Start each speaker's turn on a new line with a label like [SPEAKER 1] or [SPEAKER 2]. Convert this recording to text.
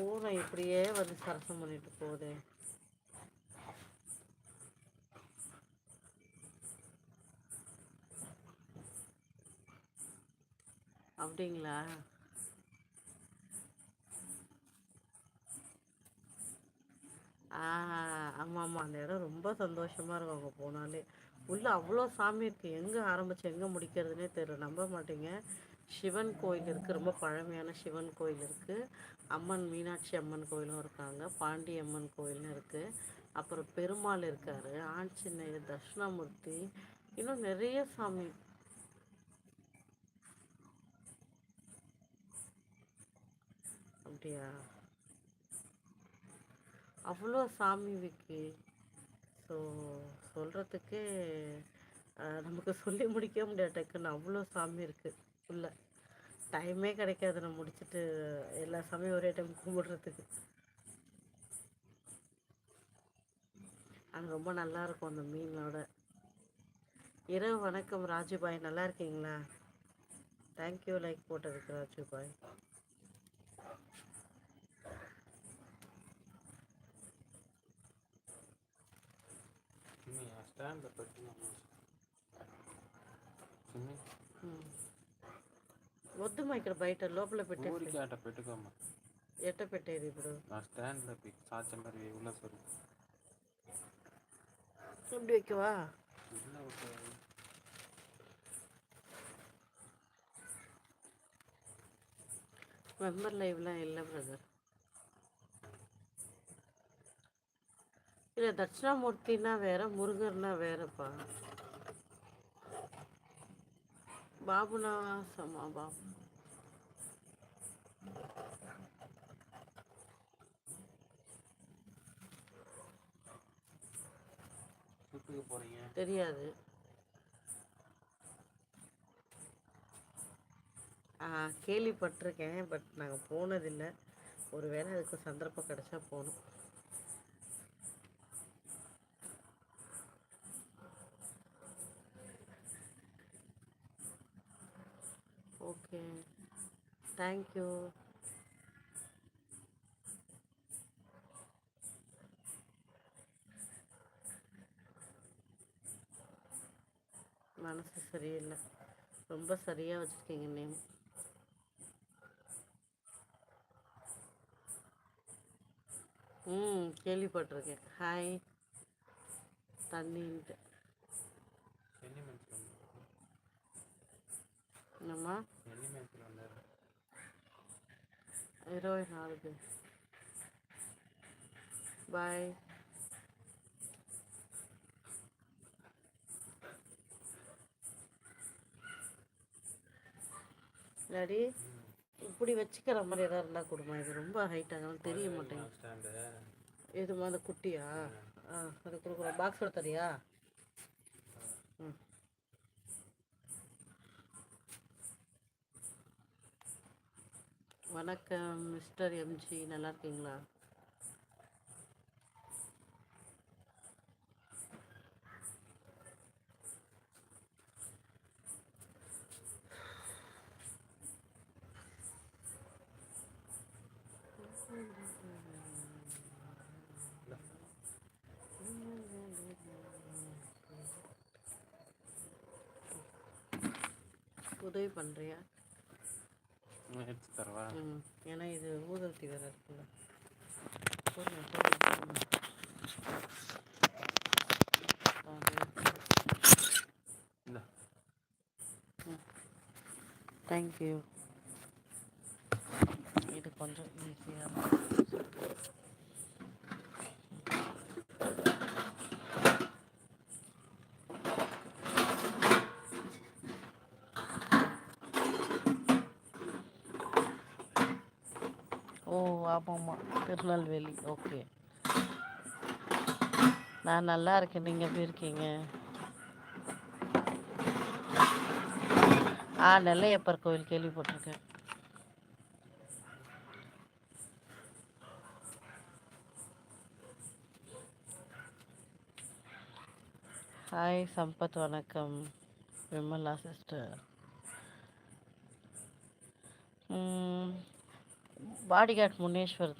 [SPEAKER 1] பூனை இப்படியே வந்து சரசம் பண்ணிட்டு போகுதே. அப்படிங்களா? ஆ ஆமாம் ஆமாம் அந்த இடம் ரொம்ப சந்தோஷமாக இருக்கும் அங்கே போனாலே. உள்ளே அவ்வளோ சாமி இருக்குது எங்கே ஆரம்பித்து எங்கே முடிக்கிறதுனே தெரியல. நம்ப மாட்டீங்க. சிவன் கோயில் இருக்குது ரொம்ப பழமையான சிவன் கோயில் இருக்குது அம்மன் மீனாட்சி அம்மன் கோயிலும் இருக்காங்க. பாண்டி அம்மன் கோயிலும் இருக்குது அப்புறம் பெருமாள் இருக்கார். ஆஞ்சநேயர் தட்சிணாமூர்த்தி இன்னும் நிறைய சாமி. அப்படியா? அவ்வளோ சாமி விக்கி. ஸோ சொல்கிறதுக்கே நமக்கு சொல்லி முடிக்க முடியாது டக்குன்னு அவ்வளோ சாமி இருக்குது இல்லை டைமே கிடைக்காது நான் முடிச்சுட்டு எல்லா சமயம் ஒரே டைம் கும்பிடுறதுக்கு. அது ரொம்ப நல்லா இருக்கும் அந்த மீனோட. இரவு வணக்கம் ராஜுபாய். நல்லா இருக்கீங்களா? தேங்க்யூ லைக் போட்டதுக்கு ராஜுபாய்.
[SPEAKER 2] ஸ்டாண்ட் பற்றி ம்.
[SPEAKER 1] వద్దమ్మా ఇక్కడ బయట లోపల పెట్టేసి
[SPEAKER 2] ఊరికి అట్ట పెట్టుకోమ్మా
[SPEAKER 1] ఎట్ట పెట్టేది ఇప్పుడు
[SPEAKER 2] ఆ స్టాండ్లో సాధ్యం మరి உள்ள சொல்லு
[SPEAKER 1] இப்படி வைக்கவா
[SPEAKER 2] உள்ள விட்டு
[SPEAKER 1] மெம்பர் லைவ்லாம் இல்லை பிரதர் இல்லை தட்சிணாமூர்த்தினா வேற முருகர்னா வேறப்பா பாபுனா சமா பாபு
[SPEAKER 2] சுட்டுக்கு போறீங்க?
[SPEAKER 1] தெரியாது. கேள்விப்பட்டிருக்கேன் பட் நாங்கள் போனதில்லை. ஒருவேளை அதுக்கு சந்தர்ப்பம் கிடைச்சா போகணும். தேங்க் யூ மனசு சரியில்லை. ரொம்ப சரியாக வச்சுருக்கீங்க நேம். ம் கேள்விப்பட்டிருக்கேன். ஹாய் தண்ணின்ட்டு என்னம்மா? ఇరవై నాలుగు బాయ్ டாடி இப்படி வச்சுக்கிற மாதிரி ஏதாவது இருந்தால் கொடுமா இது ரொம்ப ஹைட் ஆகலாம் தெரிய மாட்டேங்குது
[SPEAKER 2] స్టాండ్
[SPEAKER 1] எதுமா அந்த குட்டியா ஆ அது கொடுக்குறோம் பாக்ஸோட தரியா வணக்கம் மிஸ்டர் எம்ஜி நல்லா இருக்கீங்களா உதவி பண்ணுறியா
[SPEAKER 2] எடுத்து தரவா?
[SPEAKER 1] ம். ஏன்னா இது ஊதல்த்தி வேறு இருக்குல்ல போடுங்க, போடுங்க, தேங்க்யூ இது கொஞ்சம் ஈஸியாக ஓ ஆமாம்மா. திருநெல்வேலி. ஓகே. நான் நல்லா இருக்கேன். நீங்கள் எப்படி இருக்கீங்க? ஆ நெல்லையப்பர் கோவில் கேள்விப்பட்டிருக்கேன். ஹாய் சம்பத் வணக்கம். விமலா சிஸ்டர். பாடிகார்ட் முனேஸ்வர் தான்.